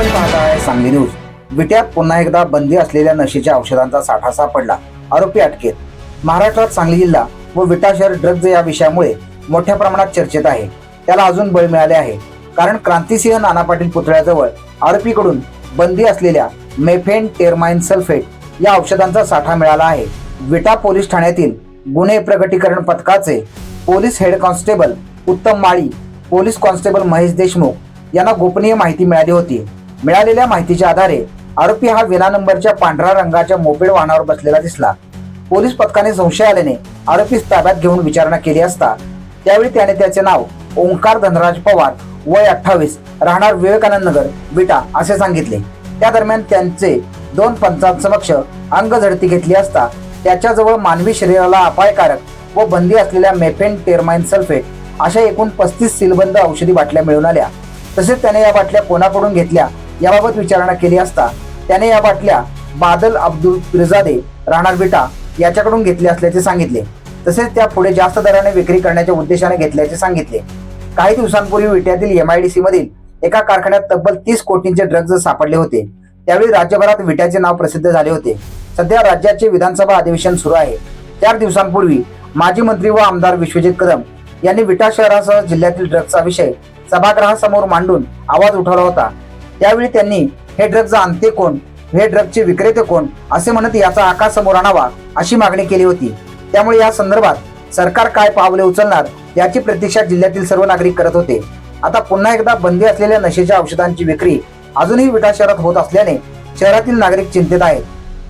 आपण पाहताय सांगली न्यूज विट्यात पुन्हा एकदा बंदी असलेल्या नशेच्या औषधांचा साठा सापडला आरोपी अटकेत. महाराष्ट्रात सांगली जिल्हा व विटा शहर ड्रग्ज या विषयामुळे मोठ्या प्रमाणात चर्चेत आहे. त्याला अजून बळ मिळाले आहे. कारण क्रांतिसिंह नाना पाटील पुतळ्याजवळ आरोपीकडून बंदी असलेल्या मेफेन टेरमाइन सल्फेट या औषधांचा साठा मिळाला आहे. विटा पोलीस ठाण्यातील गुन्हे प्रगटीकरण पथकाचे police head constable Uttam Mali police constable Mahesh Deshmukh यांना गोपनीय माहिती मिळाली होती. मिळालेल्या माहितीच्या आधारे आरोपी हा विना नंबरच्या पांढऱ्या रंगाच्या मोपेड वाहनावर बसलेला दिसला. पोलीस पथकाने संशय आल्याने आरोपीस ताब्यात घेऊन विचारणा केली असता त्यावेळी त्याने त्याचे नाव ओंकार धनराज पवार वय अठ्ठावीस राहणार विवेकानंद नगर विटा असे सांगितले. त्या दरम्यान त्यांचे दोन पंचांसमक्ष अंग झडती घेतली असता त्याच्याजवळ मानवी शरीराला अपायकारक व बंदी असलेल्या मेफेन टेरमाइन सल्फेट अशा एकूण पस्तीस सीलबंद औषधी बाटल्या मिळून आल्या. तसेच त्याने या बाटल्या कोणाकडून घेतल्या याबाबत विचारणा केली असता त्याने या बाटल्या बादल अब्दुल पिरजादे राहणार विटा याच्याकडून घेतले असल्याचे सांगितले. तसेच त्या पुढे जास्त दराने विक्री करण्याच्या उद्देशाने घेतल्याचे सांगितले. काही दिवसांपूर्वी विट्यातील एमआयडीसी मधील एका कारखान्यात तब्बल तीस कोटींचे ड्रग्ज सापडले होते. त्यावेळी राज्यभरात विट्याचे नाव प्रसिद्ध झाले होते. सध्या राज्याचे विधानसभा अधिवेशन सुरू आहे. चार दिवसांपूर्वी माजी मंत्री व आमदार विश्वजित कदम यांनी विटा शहरासह जिल्ह्यातील ड्रग्जचा विषय सभागृहासमोर मांडून आवाज उठवला होता. त्यावेळी त्यांनी हे ड्रग्ज आणते कोण? हे ड्रगचे विक्रेते कोण? असे म्हणत याचा आकार समोर आणावा अशी मागणी केली होती. त्यामुळे या संदर्भात सरकार काय पावले उचलणार याची प्रतीक्षा जिल्ह्यातील सर्व नागरिक करत होते. आता पुन्हा एकदा बंदी असलेल्या नशेच्या औषधांची विक्री अजूनही विटा शहरात होत असल्याने शहरातील नागरिक चिंतेत आहेत.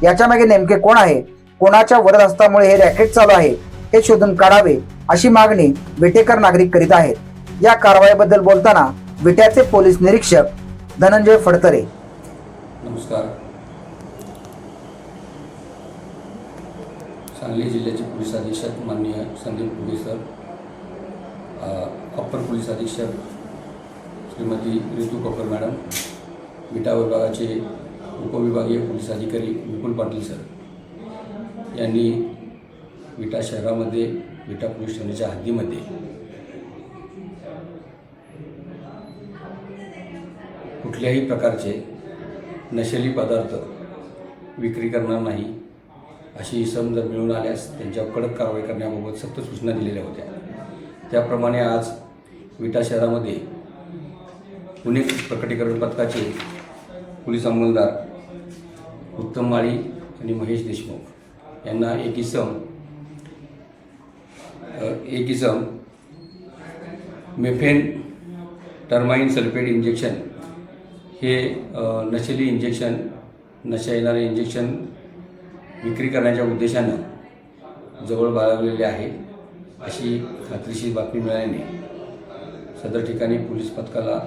याच्या मागे नेमके कोण आहे? कोणाच्या वरदहस्तामुळे हे रॅकेट चालू आहे? हे शोधून काढावे अशी मागणी विटेकर नागरिक करीत आहेत. या कारवाईबद्दल बोलताना विट्याचे पोलीस निरीक्षक धनंजय फडतरे. नमस्कार. सांगली जिल्ह्याचे पोलीस अधीक्षक माननीय संदीप पुगे सर अप्पर पोलीस अधीक्षक श्रीमती ऋतू कपूर मॅडम विटा विभागाचे उपविभागीय पोलीस अधिकारी विपुल पाटील सर यांनी विटा शहरामध्ये विटा पोलीस ठाण्याच्या हद्दीमध्ये कुठल्याही प्रकारचे नशेली पदार्थ विक्री करणार नाही अशी इसम जर मिळून आल्यास त्यांच्यावर कडक कारवाई करण्याबाबत सक्त सूचना दिलेल्या होत्या. त्याप्रमाणे आज विटा शहरामध्ये पुणे प्रकटीकरण पथकाचे पोलीस अंमलदार उत्तम माळी आणि महेश देशमुख यांना एक इसम एक इसम मेफेन टर्माइन सल्फेट इंजेक्शन हे नशेली इंजेक्शन नशा येणारे इंजेक्शन विक्री करण्याच्या उद्देशानं जवळ बाळगलेले आहे अशी खात्रीशीर बातमी मिळाल्याने सदर ठिकाणी पोलीस पथकाला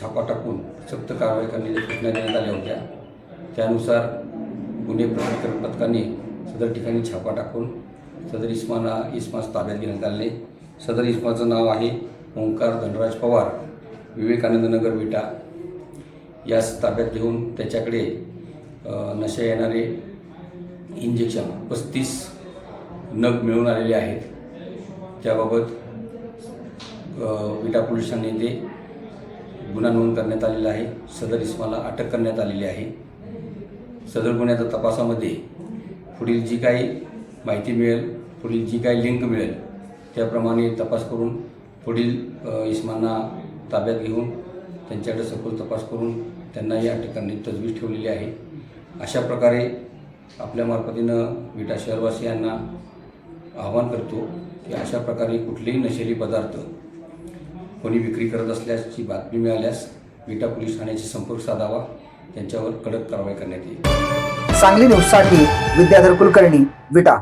छापा टाकून सक्त कारवाई करण्याच्या सूचना देण्यात आल्या होत्या. त्यानुसार गुन्हे प्रकटीकरण पथकाने सदर ठिकाणी छापा टाकून सदर इस्माना इस्मास ताब्यात घेण्यात आले. सदर इस्माचं नाव आहे ओंकार धनराज पवार. विवेकानंद नगर विटा यास ताब्यात घेऊन त्याच्याकडे नशा येणारे इंजेक्शन पस्तीस नग मिळून आलेले आहेत. त्याबाबत विटा पोलीस ठाणे येथे गुन्हा नोंद करण्यात आलेला आहे. सदर इस्माला अटक करण्यात आलेली आहे. सदर गुन्ह्याच्या तपासामध्ये पुढील जी काही माहिती मिळेल पुढील जी काही लिंक मिळेल त्याप्रमाणे तपास करून पुढील इस्मांना ताब्यात घेऊन त्यांच्याकडे सखोल तपास करून त्यांना या ठिकाणी तजवीज ठेवलेली आहे. अशा प्रकारे आपल्या मार्फतीनं विटा शहरवासियांना आवाहन करतो की अशा प्रकारे कुठलेही नशेली पदार्थ कोणी विक्री करत असल्याची बातमी मिळाल्यास विटा पोलीस ठाण्याशी संपर्क साधावा. त्यांच्यावर कडक कारवाई करण्यात येईल. सांगली न्यूजसाठी विद्याधर कुलकर्णी विटा